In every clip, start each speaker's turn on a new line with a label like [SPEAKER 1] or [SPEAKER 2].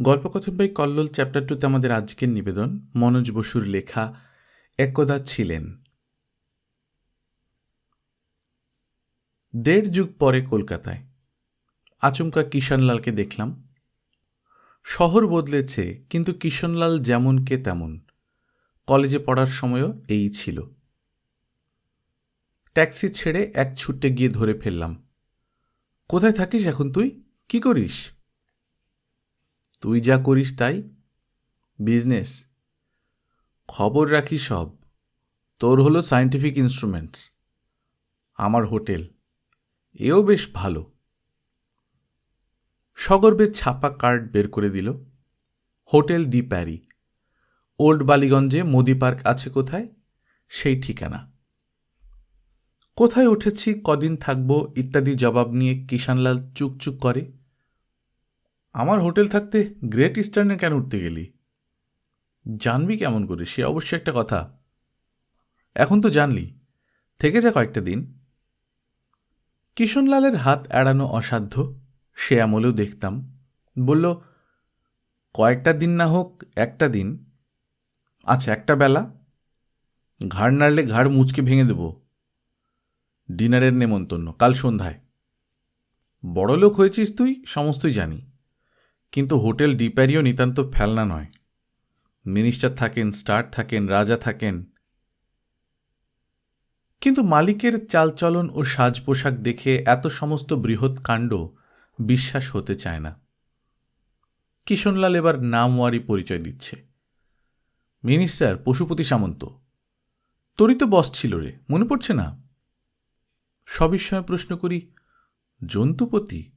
[SPEAKER 1] গল্পকথন by Kallol chapter টুতে আমাদের আজকের নিবেদন, মনোজ বসুর লেখা, একদা ছিলেন। দেড় যুগ পরে কলকাতায়। আচমকা কিষানলালকে দেখলাম। শহর বদলেছে, কিন্তু কিষণলাল যেমন কে তেমন। কলেজে পড়ার সময়ও এই ছিল। ট্যাক্সি ছেড়ে এক ছুটে গিয়ে ধরে ফেললাম। কোথায় থাকিস এখন তুই? কি করিস? তুই যা করিস তাই? বিজনেস। খবর রাখি সব। তোর হলো সায়েন্টিফিক ইনস্ট্রুমেন্টস। আমার হোটেল। এও বেশ ভালো। সগর্বের ছাপা কার্ড বের করে দিল। Hotel de Paris. ওল্ড বালিগঞ্জে মোদি পার্ক আছে কোথায়? সেই ঠিকানা। কোথায় উঠেছি, কদিন থাকব, ইত্যাদি জবাব নিয়ে কিষানলাল চুকচুক করে। আমার হোটেল থাকতে গ্রেট ইস্টার্নে কেন উঠতে গেলি? জানবি কেমন করে, সে অবশ্য একটা কথা। এখন তো জানলি, থেকে যা কয়েকটা দিন। কিষণলালের হাত এড়ানো অসাধ্য, সে আমলেও দেখতাম। বলল, কয়েকটা দিন না হোক, একটা দিন। আচ্ছা একটা বেলা? ঘাড় নাড়লে ঘাড় মুচকে ভেঙে দেব। ডিনারের নেমন্তন্ন, কাল সন্ধ্যায়। বড়লোক হয়েছিস তুই, সমস্তই জানি। কিন্তু হোটেল ডিপ্যারিও নিতান্ত ফেলনা নয়। মিনিস্টার থাকেন, স্টার থাকেন, রাজা থাকেন। কিন্তু মালিকের চালচলন ও সাজ পোশাক দেখে এত সমস্ত বৃহৎ কাণ্ড বিশ্বাস হতে চায় না। কিশনলাল এবার নামওয়ারি পরিচয় দিচ্ছে। মিনিস্টার পশুপতি সামন্ত, তোরই তো বস ছিল রে, মনে পড়ছে না? সবিস্ময়ে প্রশ্ন করি, জন্তুপতি?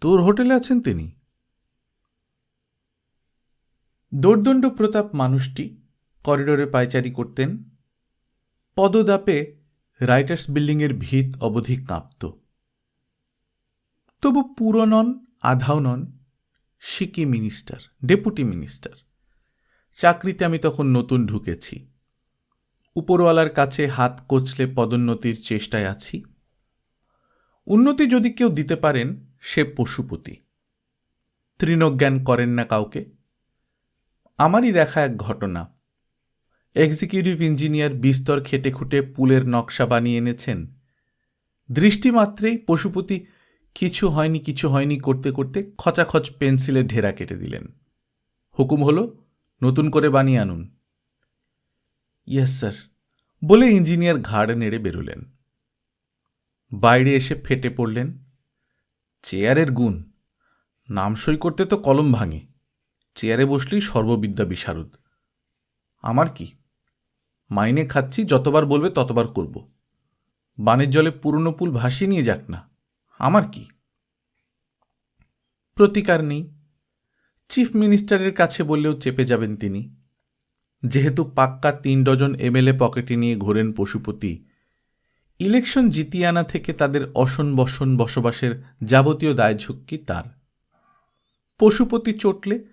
[SPEAKER 1] তোর হোটেলে আছেন তিনি? দোর্দণ্ড প্রতাপ মানুষটি করিডোরে পায়চারি করতেন। পদদাপে রাইটার্স বিল্ডিংয়ের ভিত অবধি কাঁপত। তবু পুরো নন আধাও নন, সিকি মিনিস্টার, ডেপুটি মিনিস্টার। চাকরিতে আমি তখন নতুন ঢুকেছি। উপরওয়ালার কাছে হাত কচলে পদোন্নতির চেষ্টায় আছি। উন্নতি যদি কেউ দিতে পারেন, সে পশুপতি। তৃণজ্ঞান করেন না কাউকে। আমারই দেখা এক ঘটনা। এক্সিকিউটিভ ইঞ্জিনিয়ার বিস্তর খেটে খুঁটে পুলের নকশা বানিয়ে এনেছেন। দৃষ্টিমাত্রেই পশুপতি কিছু হয়নি কিছু হয়নি করতে করতে খচাখচ পেন্সিলের ঢেরা কেটে দিলেন। হুকুম হলো, নতুন করে বানিয়ে আনুন। ইয়েস স্যার, বলে ইঞ্জিনিয়ার ঘাড় নেড়ে বেরোলেন। বাইরে এসে ফেটে পড়লেন। চেয়ারের গুণ নাম সই করতে তো কলম ভাঙে। চেয়ারে বসলেই সর্ববিদ্যা বিশারদ। আমার কি? মাইনে খাচ্ছি, যতবার বলবে ততবার করব। বানের জলে পুরনো পুল ভাসিয়ে নিয়ে যাক না। আমার কি? প্রতিকার নেই। চিফ মিনিস্টারের কাছে বললেও চেপে যাবেন তিনি। যেহেতু পাক্কা তিন ডজন এমএলএ পকেটে নিয়ে ঘোরেন পশুপতি, ইলেকশন জিতিয়ে আনা থেকে তাদের অসন বসন বসবাসের যাবতীয় দায়ঝুঁকি তার। পশুপতি চটলে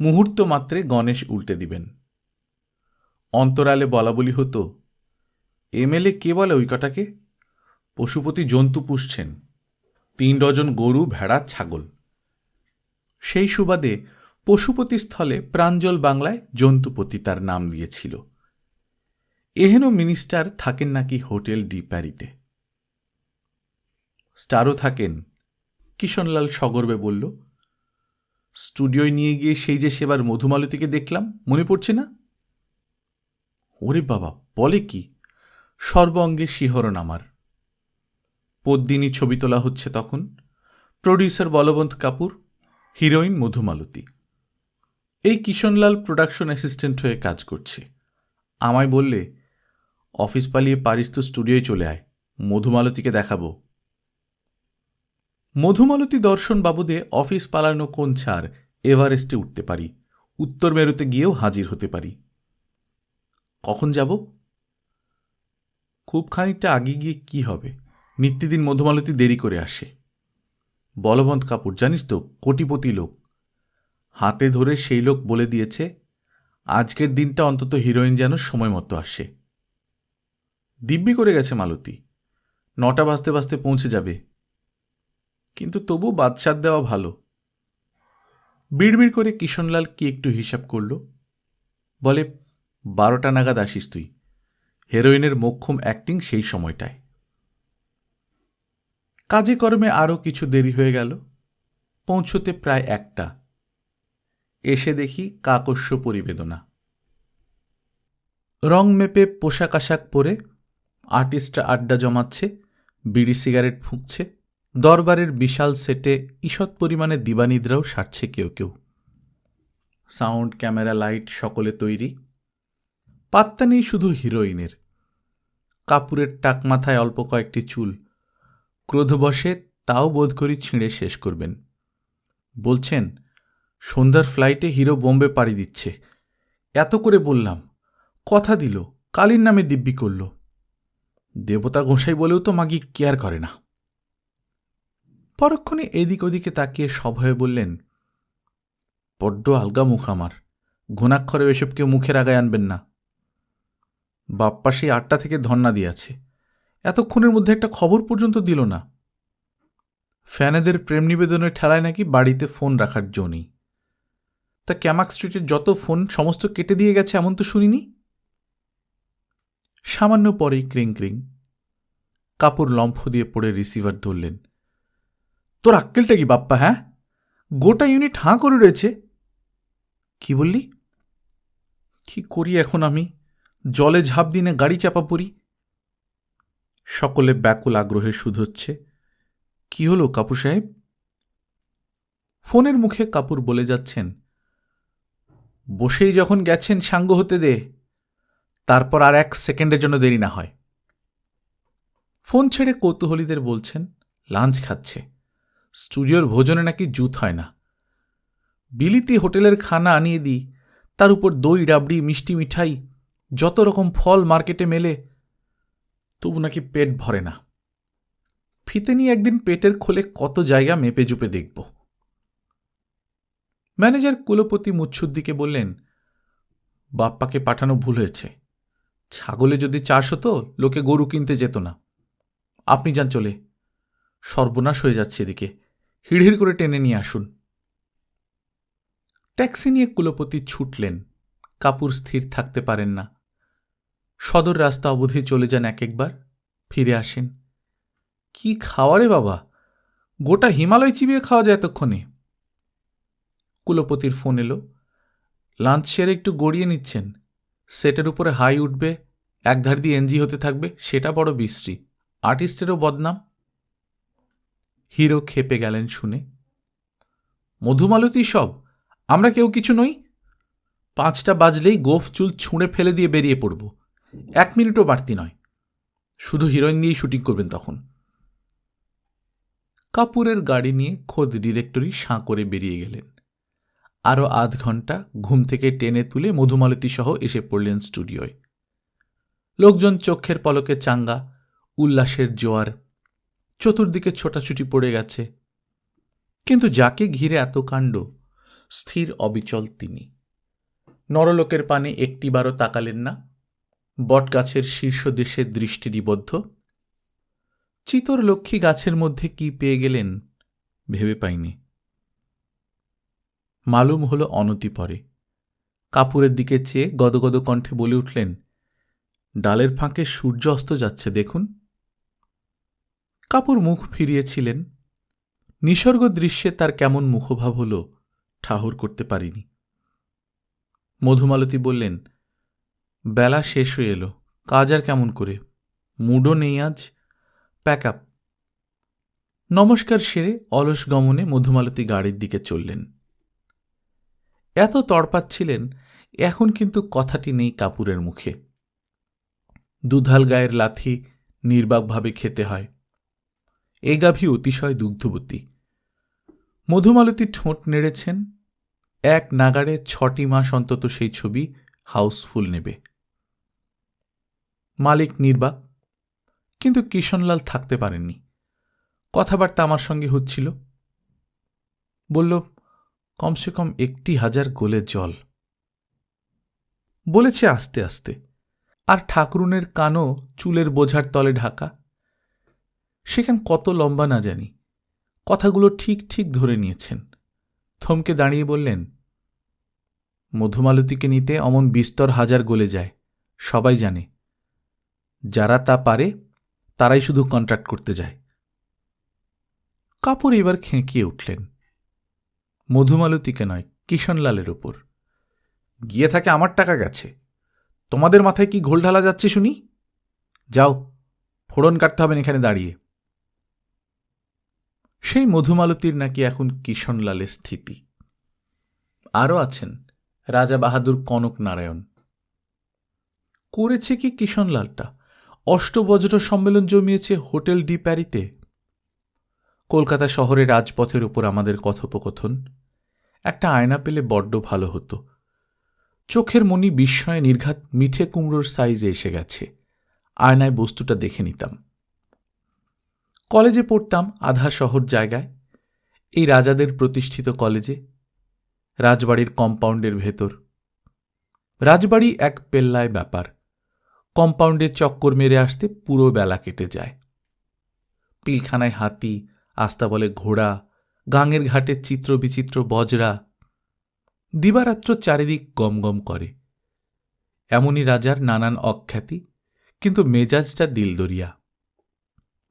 [SPEAKER 1] মুহূর্ত মাত্রে গণেশ উল্টে দিবেন। অন্তরালে বলা বলি হতো, এমএলএ কে বলে ওই কটাকে? পশুপতি জন্তু পুষছেন, তিন ডজন গরু, ভেড়া, ছাগল। সেই সুবাদে পশুপতি স্থলে প্রাঞ্জল বাংলায় জন্তুপতি তার নাম দিয়েছিল। এহেন মিনিস্টার থাকেন নাকি হোটেল ডি প্যারিতে? স্টারও থাকেন, কিষণলাল সগর্বে বলল স্টুডিওয় নিয়ে গিয়ে সেই যে সেবার মধুমালতীকে দেখলাম, মনে পড়ছে না? ওরে বাবা, বলে কি? সর্বঙ্গে শিহরণ আমার। পদ্মিনী ছবি তোলা হচ্ছে তখন। Producer Balwant Kapoor, heroine Madhumalati. এই কিষণলাল প্রোডাকশন অ্যাসিস্ট্যান্ট হয়ে কাজ করছে। আমায় বললে, অফিস পালিয়ে পারিস তো স্টুডিওয় চলে আয়, মধুমালতীকে দেখাবো। মধুমালতী দর্শন বাবুদে অফিস পালানো কোন ছাড় এভারেস্টে উঠতে পারি, উত্তর মেরুতে গিয়েও হাজির হতে পারি। কখন যাব? খুব খানিকটা আগে গিয়ে কি হবে? নিত্যদিন মধুমালতী দেরি করে আসে। বলবন্ত কাপুর, জানিস তো, কোটিপতি লোক। হাতে ধরে সেই লোক বলে দিয়েছে, আজকের দিনটা অন্তত হিরোইন যেন সময় মতো আসে। দিব্যি করে গেছে মালতী। নটা বাজতে বাজতে পৌঁছে যাবে। কিন্তু তবু বাদশাদ দেওয়া ভালো। বিড়বিড় করে কিশনলাল কি একটু হিসাব করল? বলে, বারোটা নাগাদ আসিস তুই। হেরোইনের মোক্ষম অ্যাক্টিং সেই সময়টায়। কাজে কর্মে আরও কিছু দেরি হয়ে গেল। পৌঁছতে প্রায় একটা। এসে দেখি কাকস্য পরিবেদনা। রং মেপে পোশাক আশাক পরে আর্টিস্টরা আড্ডা জমাচ্ছে, বিড়ি সিগারেট ফুঁকছে। দরবারের বিশাল সেটে ঈষৎ পরিমাণে দিবানিদ্রাও সারছে কেউ কেউ। সাউন্ড, ক্যামেরা, লাইট সকলে তৈরি। পাত্তা নেই শুধু হিরোইনের। কাপুরের টাক মাথায় অল্প কয়েকটি চুল। ক্রোধবশে তাও বোধ করি ছিঁড়ে শেষ করবেন। বলছেন, সন্ধ্যার ফ্লাইটে হিরো বোম্বে পাড়ি দিচ্ছে। এত করে বললাম, কথা দিল, কালীর নামে দিব্যি করল। দেবতা গোসাই বলেও তো মাগি কেয়ার করে না। পরক্ষণে এদিক ওদিকে তাকিয়ে সভয়ে বললেন, বড্ড আলগা মুখ আমার। ঘুণাক্ষরে এসব কেউ মুখের আগায় আনবেন না। বাপ্পা সেই আটটা থেকে ধর্না দিয়েছে। এতক্ষণের মধ্যে একটা খবর পর্যন্ত দিল না। ফ্যানেদের প্রেম নিবেদনের ঠেলায় নাকি বাড়িতে ফোন রাখার জো তা ক্যামাক স্ট্রিটের যত ফোন, সমস্ত কেটে দিয়ে গেছে এমন তো শুনিনি? সামান্য পরেই ক্রিং ক্রিং। কাপড় লম্ফ দিয়ে পড়ে রিসিভার ধরলেন। তোর আক্কেলটা কি বাপ্পা হ্যাঁ? গোটা ইউনিট হাঁ করে রয়েছে। কি বললি? কি করি এখন আমি? জলে ঝাঁপ দিনে গাড়ি চাপা পড়ি। সকলে ব্যাকুল আগ্রহে শুধোচ্ছে কি হলো কাপুর সাহেব? ফোনের মুখে কাপুর বলে যাচ্ছেন, বসেই যখন গেছেন সাঙ্গ হতে দে। তারপর আর এক সেকেন্ডের জন্য দেরি না হয়। ফোন ছেড়ে কৌতূহলীদের বলছেন, লাঞ্চ খাচ্ছে। স্টুডিওর ভোজনে নাকি জুত হয় না। বিলিতি হোটেলের খানা আনিয়ে দিই, তার উপর দই, রাবড়ি, মিষ্টি, মিঠাই, যত রকম ফল মার্কেটে মেলে, তবু নাকি পেট ভরে না। ফিতে নিয়ে একদিন পেটের খোলে কত জায়গা মেপে জুপে দেখব। ম্যানেজার কুলপতি মুচ্ছুদ্দিকে বললেন, বাপ্পাকে পাঠানো ভুল হয়েছে। ছাগলে যদি চাষ হতো, লোকে গরু কিনতে যেত না। আপনি যান চলে। সর্বনাশ হয়ে যাচ্ছে এদিকে। হিড়হিড় করে টেনে নিয়ে আসুন। ট্যাক্সি নিয়ে কুলপতি ছুটলেন। কাপুর স্থির থাকতে পারেন না। সদর রাস্তা অবধি চলে যান এক একবার, ফিরে আসেন। কি খাওয়ারে বাবা! গোটা হিমালয় চিবিয়ে খাওয়া যায় এতক্ষণে। কুলপতির ফোন এলো, লাঞ্চ সেরে একটু গড়িয়ে নিচ্ছেন। সেটের উপরে হাই উঠবে, একধার দিয়ে এনজি হতে থাকবে, সেটা বড় বিশ্রী। আর্টিস্টেরও বদনাম হিরো খেপে গেলেন শুনে। মধুমালতী সব, আমরা কেউ কিছু নই? পাঁচটা বাজলেই গোফ চুল ছুঁড়ে ফেলে দিয়ে বেরিয়ে পড়ব। এক মিনিটও বাড়তি নয়। শুধু হিরোইন দিয়েই শুটিং করবেন তখন। কাপুরের গাড়ি নিয়ে খোদ ডিরেক্টরি সাঁ করে বেরিয়ে গেলেন। আরও আধ ঘণ্টা ঘুম থেকে টেনে তুলে মধুমালতী সহ এসে পড়লেন স্টুডিওয়। লোকজন চোখের পলকে চাঙ্গা, উল্লাসের জোয়ার চতুর্দিকে ছোটাছুটি পড়ে গেছে। কিন্তু যাকে ঘিরে এত কাণ্ড, স্থির অবিচল তিনি। নরলোকের পানে একটিবারও তাকালেন না, বটগাছের শীর্ষ দেশে দৃষ্টি নিবদ্ধ। চিতর লক্ষ্মী গাছের মধ্যে কি পেয়ে গেলেন, ভেবে পাইনি। মালুম হল অনতি পরে। কাপুরের দিকে চেয়ে গদগদ কণ্ঠে বলে উঠলেন, ডালের ফাঁকে সূর্য অস্ত যাচ্ছে, দেখুন। কাপুর মুখ ফিরিয়েছিলেন। নিসর্গ দৃশ্যে তার কেমন মুখভাব হল, ঠাহর করতে পারিনি। মধুমালতী বললেন, বেলা শেষ হয়ে এলো, কাজ আর কেমন করে? মুডও নেই আজ, প্যাক আপ। নমস্কার সেরে অলস গমনে মধুমালতী গাড়ির দিকে চললেন। এত তড়পাচ্ছিলেন এখন কিন্তু কথাটি নেই কাপুরের মুখে। দুধাল গায়ের লাথি নির্বাকভাবে খেতে হয়। এ গাভী অতিশয় দুগ্ধবতী। মধুমালতী ঠোঁট নেড়েছেন। এক নাগাড়ে ছটি মাস অন্তত সেই ছবি হাউসফুল নেবে। মালিক নির্বাক, কিন্তু কিষণলাল থাকতে পারেননি। কথাবার্তা আমার সঙ্গে হচ্ছিল। বলল, কমসে কম একটি হাজার গোলের জল। বলেছে আস্তে আস্তে। আর ঠাকুরুনের কানও চুলের বোঝার তলে ঢাকা। সেখান কত লম্বা না জানি। কথাগুলো ঠিক ঠিক ধরে নিয়েছেন। থমকে দাঁড়িয়ে বললেন, মধুমালতীকে নিতে অমন বিস্তর হাজার গলে যায়, সবাই জানে। যারা তা পারে, তারাই শুধু কন্ট্রাক্ট করতে যায়। কাপুর এবার খেঁকিয়ে উঠলেন। মধুমালতীকে নয়, কিষণলালের ওপর গিয়ে থাকে, আমার টাকা গেছে। তোমাদের মাথায় কি ঘোল ঢালা যাচ্ছে শুনি? যাও, ফোড়ন কাটতে হবে এখানে দাঁড়িয়ে। সেই মধুমালতীর নাকি এখন কিষণলালের স্থিতি। আরও আছেন রাজা বাহাদুর কনক নারায়ণ। করেছে কি কিষণলালটা? অষ্টবজ্র সম্মেলন জমিয়েছে হোটেল ডি প্যারিতে। কলকাতা শহরে রাজপথের উপর আমাদের কথোপকথন। একটা আয়না পেলে বড্ড ভালো হতো। চোখের মনি বিস্ময়ে নির্ঘাত মিঠে কুমড়োর সাইজে এসে গেছে। আয়নায় বস্তুটা দেখে নিতাম। কলেজে পড়তাম আধা শহর জায়গায়। এই রাজাদের প্রতিষ্ঠিত কলেজে, রাজবাড়ির কম্পাউন্ডের ভেতর। রাজবাড়ি এক পেল্লায় ব্যাপার। কম্পাউন্ডের চক্কর মেরে আসতে পুরো বেলা কেটে যায়। পিলখানায় হাতি, আস্তা বলে ঘোড়া, গাঙের ঘাটে চিত্র বিচিত্র বজরা। দিবারাত্র চারিদিক গমগম করে। এমনই রাজার নানান অখ্যাতি, কিন্তু মেজাজটা দিলদরিয়া।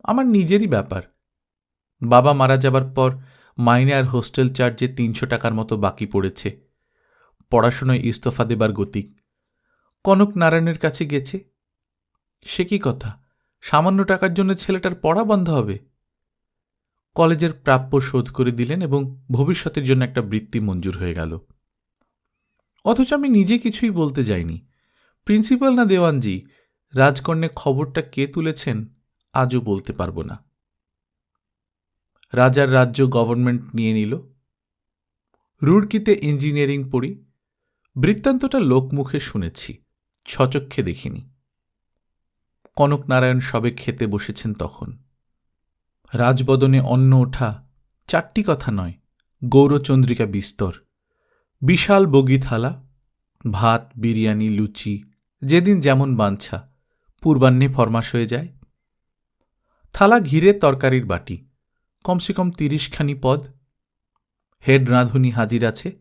[SPEAKER 1] আমার নিজেরই ব্যাপার। বাবা মারা যাবার পর মাইনে আর হোস্টেল চার্জে তিনশো টাকার মতো বাকি পড়েছে। পড়াশোনায় ইস্তফা দেবার গতিক কনক নারায়ণের কাছে গেছে। সে কি কথা? সামান্য টাকার জন্য ছেলেটার পড়া বন্ধ হবে? কলেজের প্রাপ্য শোধ করে দিলেন এবং ভবিষ্যতের জন্য একটা বৃত্তি মঞ্জুর হয়ে গেল। অথচ আমি নিজে কিছুই বলতে যাইনি। প্রিন্সিপাল না দেওয়ানজি? রাজকর্ণে খবরটা কে তুলেছেন? আজও বলতে পারব না। রাজার রাজ্য গভর্নমেন্ট নিয়ে নিল। রুড়কিতে ইঞ্জিনিয়ারিং পড়ি। বৃত্তান্তটা লোকমুখে শুনেছি ছচক্ষে দেখিনি। কনক নারায়ণ সবে খেতে বসেছেন তখন। রাজবদনে অন্ন ওঠা চারটি কথা নয়, গৌরচন্দ্রিকা বিস্তর। বিশাল বগি থালা ভাত, বিরিয়ানি, লুচি, যেদিন যেমন বাঞ্ছা, পূর্বাহ্নে ফরমাস হয়ে যায়। থালা ঘিরে তরকারির বাটি। কমসে কম তিরিশখানি পদ। হেড রাঁধুনি হাজির আছে।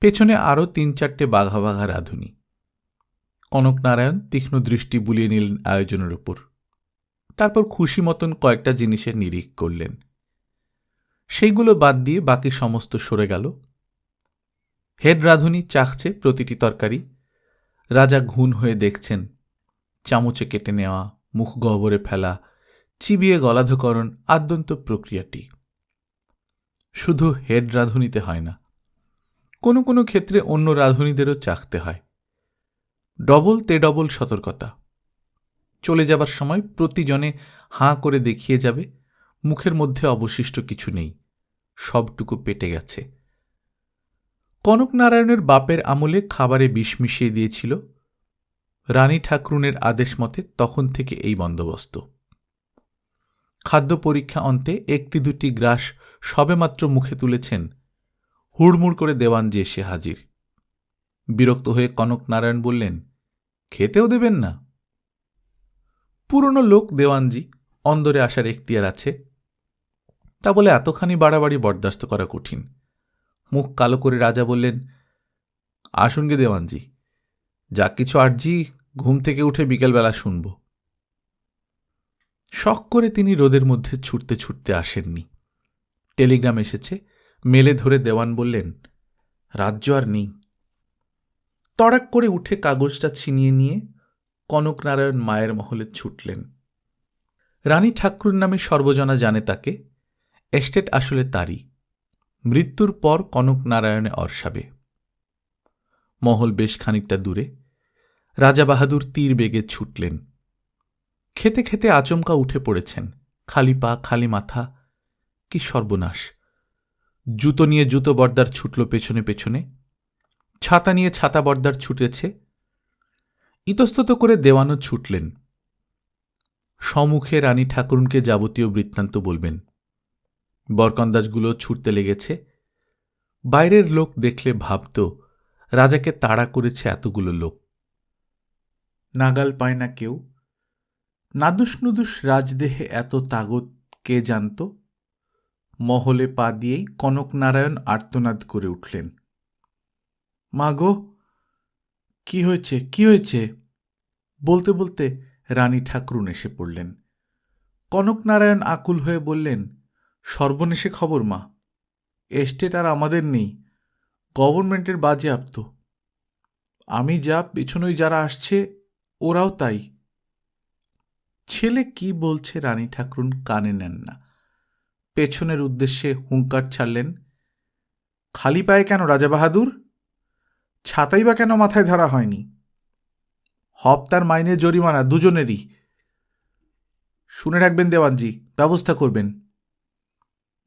[SPEAKER 1] পেছনে আরও তিন চারটে বাঘা বাঘা রাঁধুনি। কনক নারায়ণ তীক্ষ্ণ দৃষ্টি বুলিয়ে নিলেন আয়োজনের উপর। তারপর খুশি মতন কয়েকটা জিনিসের নিরিখ করলেন। সেইগুলো বাদ দিয়ে বাকি সমস্ত সরে গেল। হেড রাঁধুনি চাখছে প্রতিটি তরকারি। রাজা ঘুণ হয়ে দেখছেন। চামচে কেটে নেওয়া, মুখ গহ্বরে ফেলা চিবিয়ে গলাধকরণ আদ্যন্ত প্রক্রিয়াটি। শুধু হেড রাঁধুনিতে হয় না, কোনো কোনো ক্ষেত্রে অন্য রাঁধুনিদেরও চাখতে হয়। ডবল তে ডবল সতর্কতা। চলে যাবার সময় প্রতিজনে হাঁ করে দেখিয়ে যাবে, মুখের মধ্যে অবশিষ্ট কিছু নেই, সবটুকু পেটে গেছে। কনক নারায়ণের বাপের আমলে খাবারে বিষ মিশিয়ে দিয়েছিল। রানী ঠাকরুনের আদেশ মতে তখন থেকে এই বন্দোবস্ত। খাদ্য পরীক্ষা অন্তে একটি দুটি গ্রাস সবেমাত্র মুখে তুলেছেন। হুড়মুড় করে দেওয়ান যে এসে হাজির। বিরক্ত হয়ে কনক নারায়ণ বললেন, খেতেও দেবেন না? পুরনো লোক দেওয়ানজি অন্দরে আসার এখতিয়ার আছে। তা বলে এতখানি বাড়াবাড়ি বরদাস্ত করা কঠিন। মুখ কালো করে রাজা বললেন, আসুন গে দেওয়ানজি, যা কিছু আর্জি ঘুম থেকে উঠে বিকেলবেলা শুনব। শখ করে তিনি রোদের মধ্যে ছুটতে ছুটতে আসেননি। টেলিগ্রাম এসেছে, মেলে ধরে দেওয়ান বললেন, রাজ্য আর নেই। তড়াক করে উঠে কাগজটা ছিনিয়ে নিয়ে কনকনারায়ণ মায়ের মহলে ছুটলেন। রানী ঠাকুর নামে সর্বজনা জানে তাকে, এস্টেট আসলে তারই। মৃত্যুর পর কনক নারায়ণে অর্ষাবে। মহল বেশ খানিকটা দূরে রাজা বাহাদুর তীর বেগে ছুটলেন। খেতে খেতে আচমকা উঠে পড়েছেন। খালি পা, খালি মাথা। কি সর্বনাশ। জুতো নিয়ে জুতো বর্দার ছুটল পেছনে পেছনে। ছাতা নিয়ে ছাতা বর্দার ছুটেছে। ইতস্তত করে দেওয়ানো ছুটলেন। সমুখে রানী ঠাকুরনকে যাবতীয় বৃত্তান্ত বলবেন। বরকন্দাজগুলো ছুটতে লেগেছে। বাইরের লোক দেখলে ভাবত, রাজাকে তাড়া করেছে এতগুলো লোক। নাগাল পায় না কেউ। নাদুস নুদুস রাজদেহে এত তাগত কে জানত? মহলে পা দিয়েই কনকনারায়ণ আর্তনাদ করে উঠলেন। মা গো কি হয়েছে? কি হয়েছে? বলতে বলতে রানী ঠাকরুন এসে পড়লেন। কনকনারায়ণ আকুল হয়ে বললেন, সর্বনেশে খবর মা, এস্টেট আর আমাদের নেই, গভর্নমেন্টের বাজেয়াপ্ত। আমি যা পেছনই যারা আসছে, ওরাও তাই। ছেলে কি বলছে রানী ঠাকুরুন কানে নেন না। পেছনের উদ্দেশ্যে হুঙ্কার ছাড়লেন, খালি পায়ে কেন রাজা বাহাদুর? ছাতাই বা কেন মাথায় ধরা হয়নি? হপ্তার মাইনে জরিমানা দুজনেরই। শুনে রাখবেন দেওয়ানজি, ব্যবস্থা করবেন।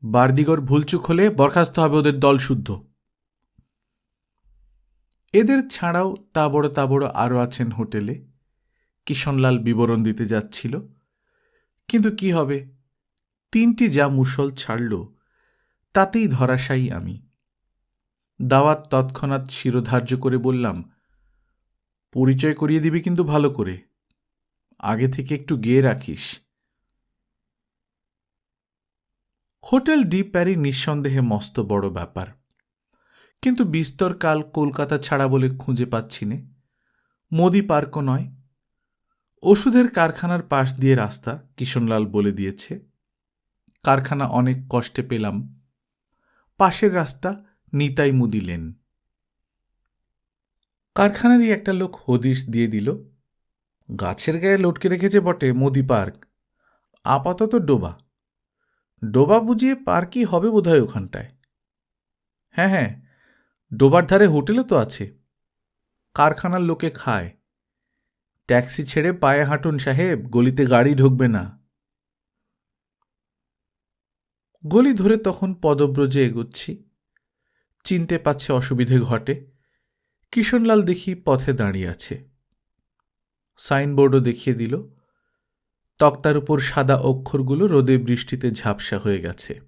[SPEAKER 1] বারদিগর ভুলচুক হলে বরখাস্ত হবে ওদের দল শুদ্ধ। এদের ছাড়াও তা বড় তা আরও আছেন হোটেলে। কিষণলাল বিবরণ দিতে যাচ্ছিল। কিন্তু কি হবে? তিনটি যা মুসল ছাড়ল, তাতেই ধরাশায়ী আমি। দাওয়াত তৎক্ষণাৎ শিরোধার্য করে বললাম, পরিচয় করিয়ে দিবি কিন্তু ভালো করে। আগে থেকে একটু গেয়ে রাখিস। হোটেল ডি প্যারি নিঃসন্দেহে মস্ত বড় ব্যাপার। কিন্তু বিস্তর কাল কলকাতা ছাড়া বলে খুঁজে পাচ্ছি নে। মোদি পার্কও নয় ওষুধের কারখানার পাশ দিয়ে রাস্তা কিষণলাল বলে দিয়েছে। কারখানা অনেক কষ্টে পেলাম। পাশের রাস্তা, নিতাই মুদি লেন। কারখানারই একটা লোক হদিশ দিয়ে দিল, গাছের গায়ে লটকে রেখেছে বটে, মোদি পার্ক। আপাতত ডোবা। ডোবা বুঝিয়ে পার্কই হবে বোধহয় ওখানটায়। হ্যাঁ হ্যাঁ ডোবার ধারে হোটেলও তো আছে। কারখানার লোকে খায়। ট্যাক্সি ছেড়ে পায়ে হাঁটুন, সাহেব। গলিতে গাড়ি ঢুকবে না। গলি ধরে তখন পদব্রজে এগোচ্ছি। চিনতে পাচ্ছে অসুবিধে ঘটে। কিষণলাল দেখি পথে দাঁড়িয়ে আছে। সাইনবোর্ডও দেখিয়ে দিল। তক্তার উপর সাদা অক্ষরগুলো রোদে বৃষ্টিতে ঝাপসা হয়ে গেছে।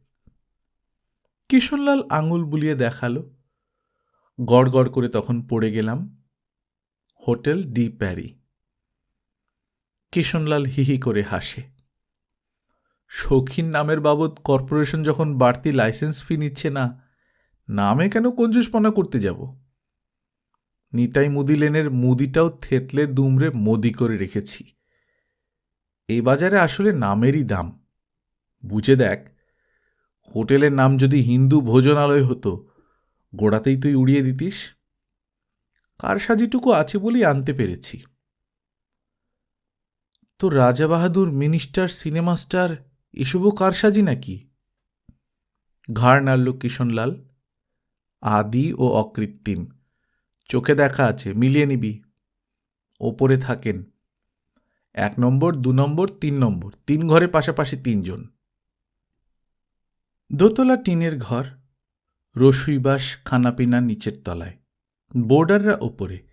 [SPEAKER 1] কিশোরলাল আঙুল বুলিয়ে দেখাল। গড় গড় করে তখন পড়ে গেলাম। Hotel de প্যারি। কিশনলাল হিহি করে হাসে। শৌখিন নামের বাবদ কর্পোরেশন যখন বাড়তি লাইসেন্স ফি নিচ্ছে না, নামে কেন কঞ্জুসপনা করতে যাব? নিতাই মুদি লেনের মুদিটাও থেতলে দুমড়ে মোদি করে রেখেছি। এই বাজারে আসলে নামেরই দাম। বুঝে দেখ, হোটেলের নাম যদি হিন্দু ভোজনালয় হতো, গোড়াতেই তুই উড়িয়ে দিতিস। কারসাজিটুকু আছে বলেই আনতে পেরেছি। তো রাজা বাহাদুর মিনিস্টার সিনেমা স্টার এসবও কারসাজি নাকি? ঘাড় নাড়ল কিষণলাল। আদি ও অকৃত্রিম। চোখে দেখা আছে, মিলিয়ে নিবি। ওপরে থাকেন। এক নম্বর, দু নম্বর, তিন নম্বর। তিন ঘরে পাশাপাশি তিনজন। দোতলা টিনের ঘর, রসুইবাস, খানাপিনা নিচের তলায়। বোর্ডাররা ওপরে।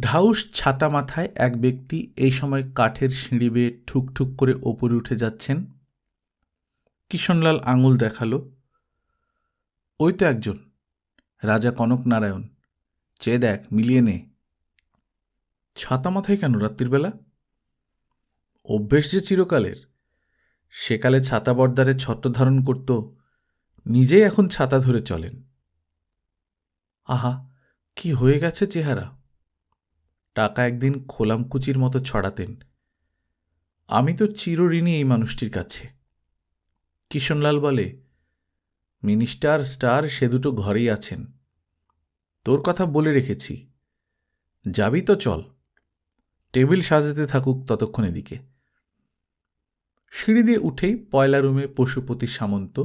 [SPEAKER 1] ঢাউস ছাতা মাথায় এক ব্যক্তি এই সময় কাঠের সিঁড়ি বেয়ে ঠুকঠুক করে ওপরে উঠে যাচ্ছেন। কিষণলাল আঙুল দেখাল। ওই তো একজন, রাজা কনক নারায়ণ। চেয়ে দেখ, মিলিয়ে নে। ছাতা মাথায় কেন রাত্রিবেলা অভ্যেস যে চিরকালের। সেকালে ছাতা বর্দারে ছত্র ধারণ করত, নিজেই এখন ছাতা ধরে চলেন। আহা, কি হয়ে গেছে চেহারা? টাকা একদিন খোলামকুচির মতো ছড়াতেন। আমি তো চিরঋণী এই মানুষটির কাছে। কিষণলাল বলে, মিনিস্টার, স্টার, সে দুটো ঘরেই আছেন। তোর কথা বলে রেখেছি। যাবি তো চল। টেবিল সাজাতে থাকুক ততক্ষণ এদিকে। সিঁড়ি দিয়ে উঠেই পয়লা রুমে পশুপতি সামন্ত,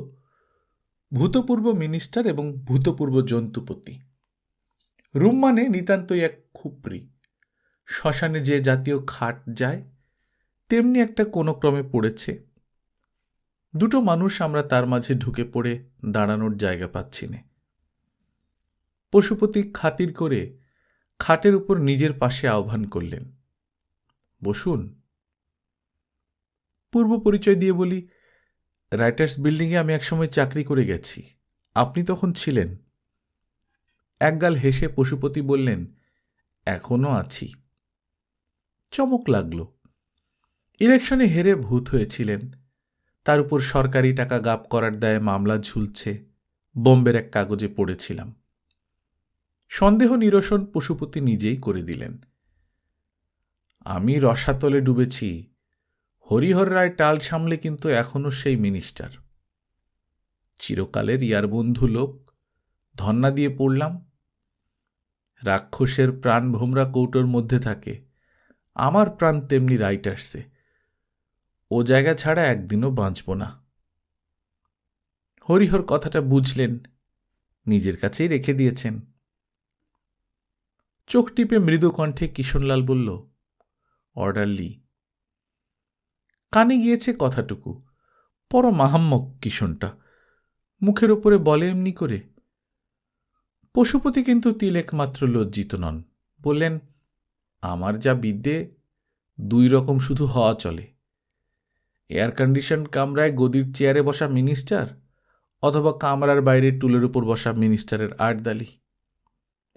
[SPEAKER 1] ভূতপূর্ব মিনিস্টার এবং ভূতপূর্ব জন্তুপতি। রুম মানে নিতান্তই এক খুপড়ি শ্মশানে যে জাতীয় খাট যায়, তেমনি একটা কোনো ক্রমে পড়েছে। দুটো মানুষ আমরা তার মাঝে ঢুকে পড়ে দাঁড়ানোর জায়গা পাচ্ছি না। পশুপতি খাতির করে খাটের উপর নিজের পাশে আহ্বান করলেন, বসুন। পূর্ব পরিচয় দিয়ে বলি, রাইটার্স বিল্ডিংয়ে আমি একসময় চাকরি করে গেছি। আপনি তখন ছিলেন? একগাল হেসে পশুপতি বললেন এখনও আছি। চমক লাগল। ইলেকশনে হেরে ভূত হয়েছিলেন। তার উপর সরকারি টাকা গাপ করার দায়ে মামলা ঝুলছে, বোম্বের এক কাগজে পড়েছিলাম। সন্দেহ, নিরসন পশুপতি নিজেই করে দিলেন। আমি রসাতলে ডুবেছি, হরিহর রায় টাল সামলে কিন্তু এখনও সেই মিনিস্টার। চিরকালের ইয়ার বন্ধু লোক, ধন্না দিয়ে পড়লাম। রাক্ষসের প্রাণ ভোমরা কৌটোর মধ্যে থাকে। আমার প্রাণ তেমনি রাইটার্সে ও জায়গা ছাড়া একদিনও বাঁচব না। হরিহর কথাটা বুঝলেন, নিজের কাছেই রেখে দিয়েছেন। চোখ টিপে মৃদু কণ্ঠে কিশনলাল বলল, অর্ডারলি। কানে গিয়েছে কথাটুকু পর মাহাম্মক কিশনটা মুখের ওপরে বলে এমনি করে, পশুপতি কিন্তু তিলেক মাত্র লজ্জিত নন। বললেন আমার যা বিদ্যে, দুই রকম শুধু হওয়া চলে। এয়ার কন্ডিশন কামরায় গদির চেয়ারে বসা মিনিস্টার অথবা কামরার বাইরে টুলের উপর বসা মিনিস্টারের আটদালি।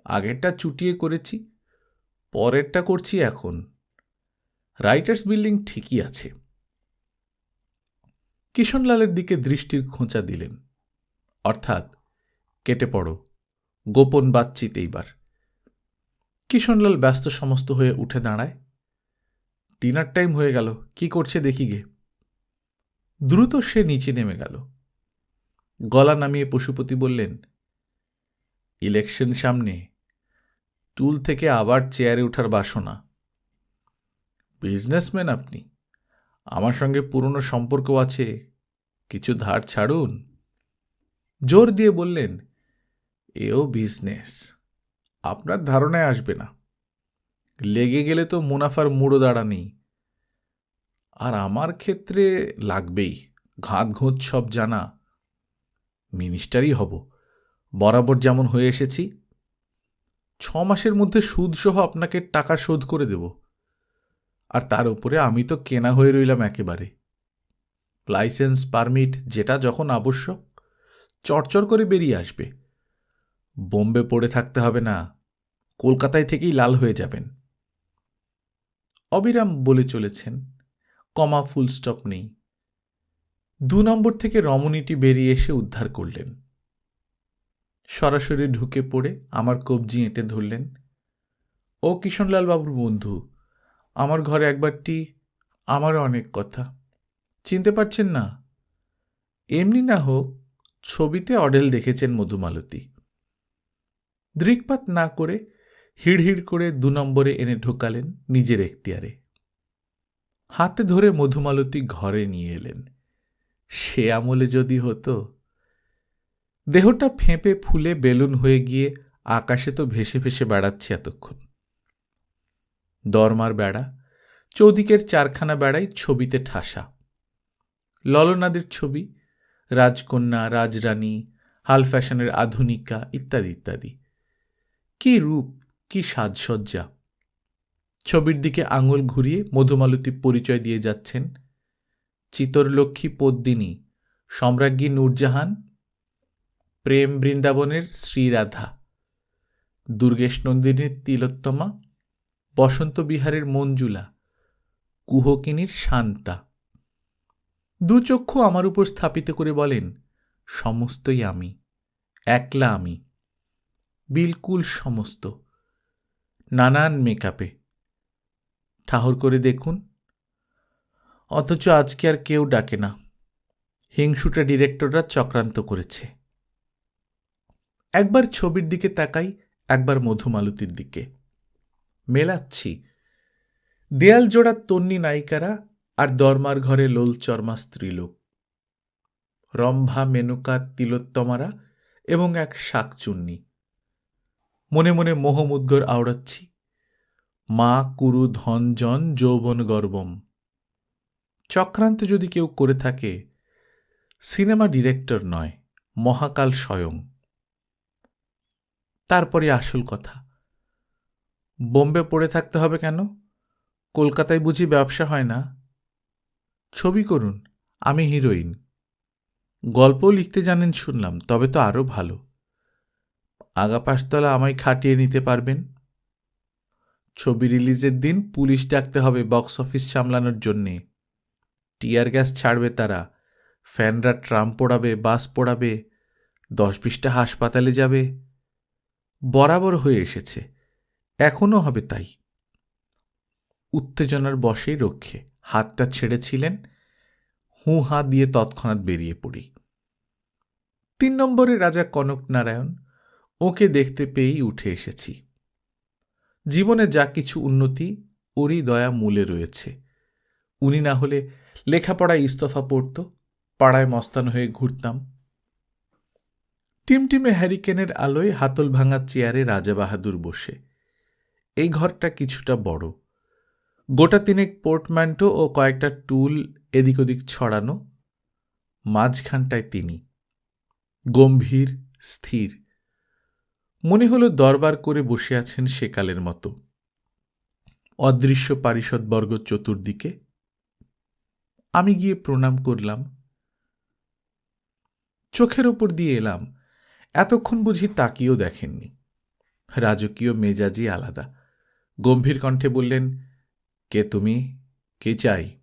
[SPEAKER 1] আগেরটা চুটিয়ে করেছি, পরেরটা করছি এখন। রাইটার্স বিল্ডিং ঠিকই আছে। কিশনলালের দিকে দৃষ্টির খোঁচা দিলেন। অর্থাৎ, কেটে পড়ো, গোপন বাতচিত এইবার। কিশনলাল ব্যস্ত সমস্ত হয়ে উঠে দাঁড়ায়। ডিনার টাইম হয়ে গেল, কি করছে দেখি গে। দ্রুত সে নিচে নেমে গেল। গলা নামিয়ে পশুপতি বললেন, ইলেকশন সামনে, টুল থেকে আবার চেয়ারে ওঠার বাসনা। বিজনেসম্যান আপনি, আমার সঙ্গে পুরনো সম্পর্ক আছে, কিছু ধার ছাড়ুন? জোর দিয়ে বললেন, এও বিজনেস। আপনার ধারণায় আসবে না। লেগে গেলে তো মুনাফার মুড়ো দাঁড়া নেই আর আমার ক্ষেত্রে লাগবেই, ঘাঁত ঘোঁত সব জানা। মিনিস্টারই হব, বরাবর যেমন হয়ে এসেছি। ছ মাসের মধ্যে সুদসহ আপনাকে টাকা শোধ করে দেব। আর তার উপরে আমি তো কেনা হয়ে রইলাম একেবারে। লাইসেন্স, পারমিট, যেটা যখন আবশ্যক চটচর করে বেরিয়ে আসবে। বোম্বে পড়ে থাকতে হবে না। কলকাতায় থেকেই লাল হয়ে যাবেন। অবিরাম বলে চলেছেন, কমা ফুল স্টপ নেই। দু নম্বর থেকে রমণীটি বেরিয়ে এসে উদ্ধার করলেন। সরাসরি ঢুকে পড়ে আমার কবজি এঁটে ধরলেন। ও কিশনলাল বাবুর বন্ধু, আমার ঘরে একবারটি আমারও অনেক কথা। চিনতে পারছেন না? এমনি না হোক, ছবিতে অডেল দেখেছেন মধুমালতী। দৃকপাত না করে হিড়হিড় করে দু নম্বরে এনে ঢোকালেন নিজের এখতিয়ারে। হাতে ধরে মধুমালতী ঘরে নিয়ে এলেন। সে আমলে যদি হতো, দেহটা ফেঁপে ফুলে বেলুন হয়ে গিয়ে আকাশে তো ভেসে ভেসে বেড়াচ্ছে এতক্ষণ। দরমার বেড়া, চৌদিকের চারখানা বেড়াই ছবিতে ঠাসা। ললনাদের ছবি, রাজকন্যা, রাজরানী, হাল ফ্যাশনের আধুনিকা ইত্যাদি ইত্যাদি। কি রূপ কি সাজসজ্জা। ছবির দিকে আঙুল ঘুরিয়ে মধুমালতী পরিচয় দিয়ে যাচ্ছেন চিতরলক্ষ্মী পদ্মিনী, সম্রাজ্ঞী নূরজাহান, প্রেম বৃন্দাবনের শ্রীরাধা, দুর্গেশ নন্দিনীর তিলোত্তমা, বসন্ত বিহারের মঞ্জুলা, কুহকিনীর শান্তা। দু চক্ষু আমার উপর স্থাপিত করে বলেন, সমস্তই আমি, একলা আমি, বিলকুল সমস্ত। নানান মেকআপে। ঠাহর করে দেখুন। অথচ আজকে আর কেউ ডাকে না। হিংসুটা ডিরেক্টররা চক্রান্ত করেছে। একবার ছবির দিকে তাকাই, একবার মধুমালতির দিকে। মেলাচ্ছি। দেয়াল জোড়া তন্নি নায়িকারা আর দরমার ঘরে লোল চর্মা স্ত্রীলোক। রম্ভা, মেনুকা, তিলোত্তমারা এবং এক শাকচুন্নি। মনে মনে মোহমুদ্গর আওড়াচ্ছি। মা, কুরু ধনজন যৌবন, গর্বম। চক্রান্ত যদি কেউ করে থাকে, সিনেমা ডিরেক্টর নয়, মহাকাল স্বয়ং। তারপরে আসল কথা। বোম্বে পড়ে থাকতে হবে কেন? কলকাতায় বুঝি ব্যবসা হয় না? ছবি করুন, আমি হিরোইন। গল্পও লিখতে জানেন শুনলাম, তবে তো আরও ভালো। আগা পাশতলা আমায় খাটিয়ে নিতে পারবেন। ছবি রিলিজের দিন পুলিশ ডাকতে হবে বক্স অফিস সামলানোর জন্যে। টিয়ার গ্যাস ছাড়বে তারা। ফ্যানরা ট্রাম পোড়াবে, বাস পোড়াবে দশ বিশটা হাসপাতালে যাবে। বরাবর হয়ে এসেছে। এখনও হবে তাই। উত্তেজনার বশেই রক্ষে। হাতটা ছেড়েছিলেন। হু হাঁ দিয়ে তৎক্ষণাৎ বেরিয়ে পড়ি। তিন নম্বরে রাজা কনক নারায়ণ ওকে দেখতে পেয়েই উঠে এসেছি। জীবনে যা কিছু উন্নতি, ওরই দয়া মূলে রয়েছে। উনি না হলে লেখাপড়ায় ইস্তফা পড়ত, পাড়ায় মস্তান হয়ে ঘুরতাম। টিমটিমে হ্যারিকেনের আলোয় হাতল ভাঙা চেয়ারে রাজা বাহাদুর বসে। এই ঘরটা কিছুটা বড়। গোটা তিনেক পোর্টম্যান্টো ও কয়েকটা টুল এদিক ওদিক ছড়ানো। মাঝখানটায় তিনি। গম্ভীর, স্থির। মনে হলো দরবার করে বসে আছেন সেকালের মতো। অদৃশ্য পারিষদবর্গ চতুর্দিকে। আমি গিয়ে প্রণাম করলাম। চোখের ওপর দিয়ে এলাম। এতক্ষণ বুঝি তাকিয়েও দেখেননি। রাজকীয় মেজাজি আলাদা। গম্ভীর কণ্ঠে বললেন, কে তুমি? কে চাই?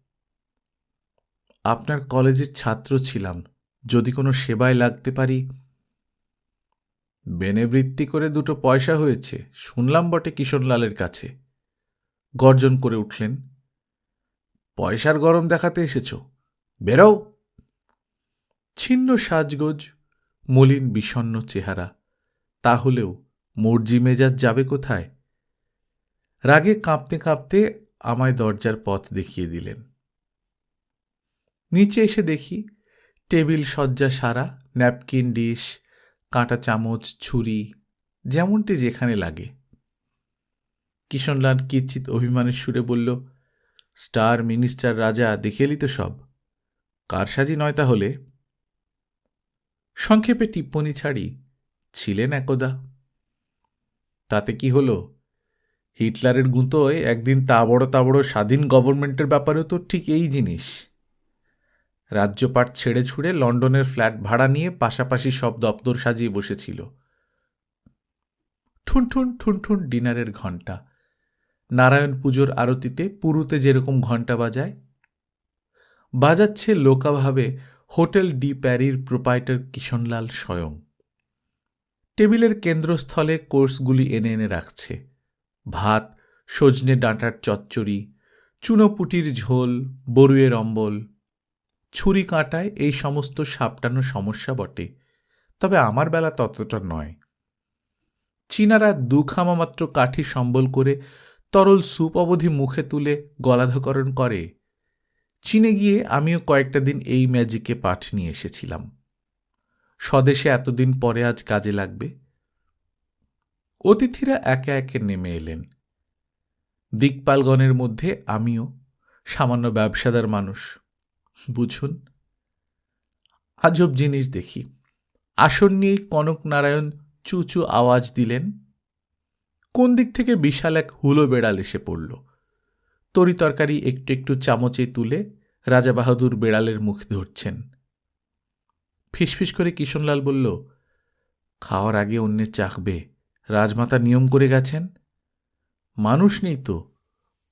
[SPEAKER 1] আপনার কলেজের ছাত্র ছিলাম। যদি কোনো সেবায় লাগতে পারি বেনেবৃত্তি করে দুটো পয়সা হয়েছে, শুনলাম বটে কিশোরলালের কাছে। গর্জন করে উঠলেন, পয়সার গরম দেখাতে এসেছ, বেরো। ছিন্ন সাজগোজ, মলিন বিষণ্ন চেহারা তাহলেও মর্জি মেজাজ যাবে কোথায়? রাগে কাঁপতে কাঁপতে আমায় দরজার পথ দেখিয়ে দিলেন। নিচে এসে দেখি টেবিল সজ্জা সারা ন্যাপকিন ডিশ কাঁটা চামচ, ছুরি, যেমনটি যেখানে লাগে। কিষণলাল কিচ্ছিত অভিমানের সুরে বলল, স্টার মিনিস্টার রাজা, দেখে এলি তো সব। কারসাজি নয় তাহলে? সংক্ষেপে টিপ্পণী ছাড়ি, ছিলেন একদা। তাতে কি হলো? হিটলারের গুঁতোয় একদিন তা বড় তা বড় স্বাধীন গভর্নমেন্টের ব্যাপারেও তো ঠিক এই জিনিস। রাজ্যপাট ছেড়ে ছুড়ে লন্ডনের ফ্ল্যাট ভাড়া নিয়ে পাশাপাশি সব দপ্তর সাজিয়ে বসেছিল। ঠুনঠুন ঠুনঠুন ডিনারের ঘণ্টা। নারায়ণ পুজোর আরতিতে পুরুতে যেরকম ঘণ্টা বাজায়। বাজাচ্ছে লোকাভাবে হোটেল ডি প্যারির প্রোপাইটার কিষণলাল স্বয়ং। টেবিলের কেন্দ্রস্থলে কোর্সগুলি এনে এনে রাখছে। ভাত, সজনে ডাঁটার চচ্চড়ি, চুনোপুটির ঝোল বরুয়ের অম্বল ছুরি কাঁটায় এই সমস্ত সাপটানো সমস্যা বটে, তবে আমার বেলা ততটা নয়। চীনারা দুখামা মাত্র কাঠি সম্বল করে তরল স্যুপ অবধি মুখে তুলে গলাধকরণ করে। চীনে গিয়ে আমিও কয়েকটা দিন এই ম্যাজিকে পাঠ নিয়ে এসেছিলাম। স্বদেশে এতদিন পরে আজ কাজে লাগবে। অতিথিরা একে একে নেমে এলেন। দিকপালগণের মধ্যে আমিও সামান্য ব্যবসাদার মানুষ। বুঝুন। আজব জিনিস দেখি। আসন নিয়েই কনক নারায়ণ চুচু আওয়াজ দিলেন। কোন দিক থেকে বিশাল এক হুলো বেড়াল এসে পড়ল। তরি তরকারি একটু একটু চামচে তুলে রাজা বাহাদুর বেড়ালের মুখ ধরছেন। ফিসফিস করে কিশনলাল বলল, খাওয়ার আগে অন্যের চাকবে। রাজমাতা নিয়ম করে গেছেন? মানুষ নেই তো।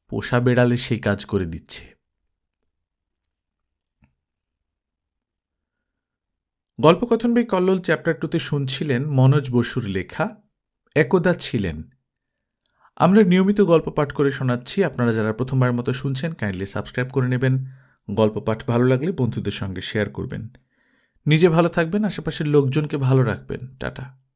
[SPEAKER 1] পোষা বেড়ালে সেই কাজ করে দিচ্ছে। গল্পকথন বই কল্লোল চ্যাপ্টার টুতে শুনছিলেন মনোজ বসুর লেখা, একদা ছিলেন। আমরা নিয়মিত গল্প পাঠ করে শোনাচ্ছি। আপনারা যারা প্রথমবার মতো শুনছেন কাইন্ডলি সাবস্ক্রাইব করে নেবেন। গল্প পাঠ ভালো লাগলে বন্ধুদের সঙ্গে শেয়ার করবেন। নিজে ভালো থাকবেন, আশেপাশের লোকজনকে ভালো রাখবেন। টাটা।